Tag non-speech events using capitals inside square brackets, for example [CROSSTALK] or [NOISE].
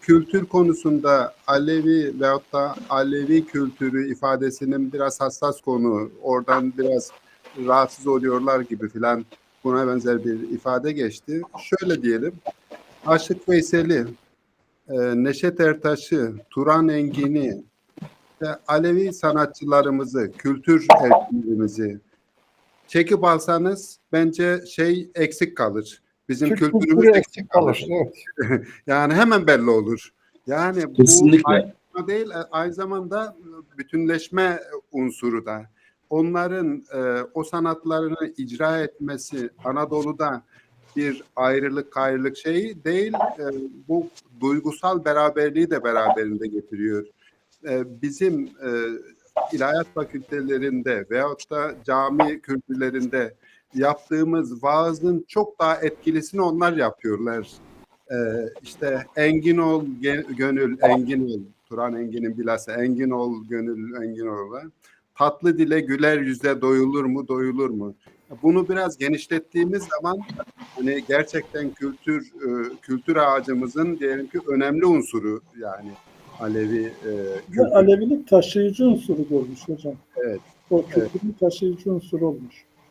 kültür konusunda Alevi veyahut da Alevi kültürü ifadesinin biraz hassas konu. Oradan biraz rahatsız oluyorlar gibi filan buna benzer bir ifade geçti. Şöyle diyelim. Aşık Veysel'i, e, Neşet Ertaş'ı, Turan Engin'i, Alevi sanatçılarımızı, kültür elçilerimizi çekip alsanız bence şey eksik kalır. Bizim Türk kültürümüz kültürü eksik kalır. Evet. [LAUGHS] Yani hemen belli olur. Yani bu Kesinlikle. ayrışma değil, aynı zamanda bütünleşme unsuru da. Onların e, o sanatlarını icra etmesi Anadolu'da bir ayrılık ayrılık şeyi değil, e, bu duygusal beraberliği de beraberinde getiriyor. E, bizim e, ilahiyat fakültelerinde veyahut da cami kürsülerinde yaptığımız vaazın çok daha etkilisini onlar yapıyorlar. Ee, işte Engin ol ge- gönül Engin ol Turan Engin'in bilhassa Engin ol gönül Engin ol tatlı dile güler yüzle doyulur mu doyulur mu bunu biraz genişlettiğimiz zaman hani gerçekten kültür e, kültür ağacımızın diyelim ki önemli unsuru yani Alevi e, kültür. Alevilik taşıyıcı unsuru görmüş hocam. Evet. O kültürün taşıyıcı unsuru olmuş.